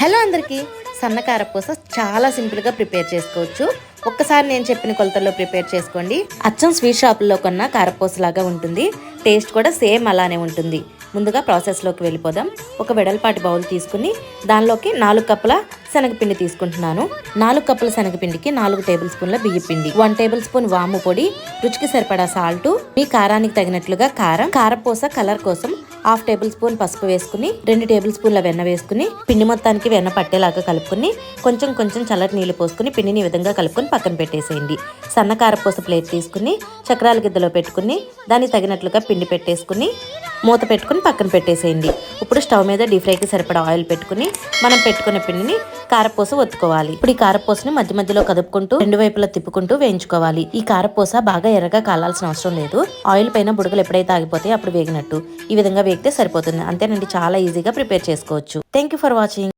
Hello అందరికీ. సన్న కారపూస చాలా సింపుల్గా ప్రిపేర్ చేసుకోవచ్చు. ఒక్కసారి నేను చెప్పిన కొలతల్లో ప్రిపేర్ చేసుకోండి. అచ్చం స్వీట్ షాపుల్లో కొన్న కారపూస లాగా ఉంటుంది. టేస్ట్ కూడా సేమ్ అలానే ఉంటుంది. ముందుగా ప్రాసెస్లోకి వెళ్ళిపోదాం. ఒక వెడల్పాటి బౌల్ తీసుకుని దానిలోకి నాలుగు కప్పుల శనగపిండి తీసుకుంటున్నాను. నాలుగు కప్పుల శనగపిండికి నాలుగు టేబుల్ స్పూన్ల బియ్య పిండి వన్ టేబుల్ స్పూన్ వాము పొడి రుచికి సరిపడా సాల్ట్ మీ కారానికి తగినట్లుగా కారం కారపూస కలర్ కోసం హాఫ్ టేబుల్ స్పూన్ పసుపు వేసుకుని రెండు టేబుల్ స్పూన్ల వెన్న వేసుకుని పిండి మొత్తానికి వెన్న పట్టేలాగా కలుపుకుని కొంచెం కొంచెం చల్లటి నీళ్ళు పోసుకుని పిండిని ఈ విధంగా కలుపుకొని పక్కన పెట్టేసేయండి. సన్న కారపూస ప్లేట్ తీసుకుని చక్రాల గిద్దలో పెట్టుకుని దానికి తగినట్లుగా పిండి పెట్టేసుకుని మూత పెట్టుకుని పక్కన పెట్టేసేయండి. ఇప్పుడు స్టవ్ మీద డీప్ ఫ్రైకి సరిపడా ఆయిల్ పెట్టుకుని మనం పెట్టుకున్న పిండిని కారపూస ఒత్తుకోవాలి. ఇప్పుడు ఈ కారపూసని మధ్య మధ్యలో కదుపుకుంటూ రెండు వైపులా తిప్పుకుంటూ వేయించుకోవాలి. ఈ కారపూస బాగా ఎర్రగా కాలాల్సిన అవసరం లేదు. ఆయిల్ పైన బుడగలు ఎప్పుడైతే ఆగిపోతాయి అప్పుడు వేగినట్టు. ఈ విధంగా వేగితే సరిపోతుంది. అంతేనండి చాలా ఈజీగా ప్రిపేర్ చేసుకోవచ్చు. Thank you for watching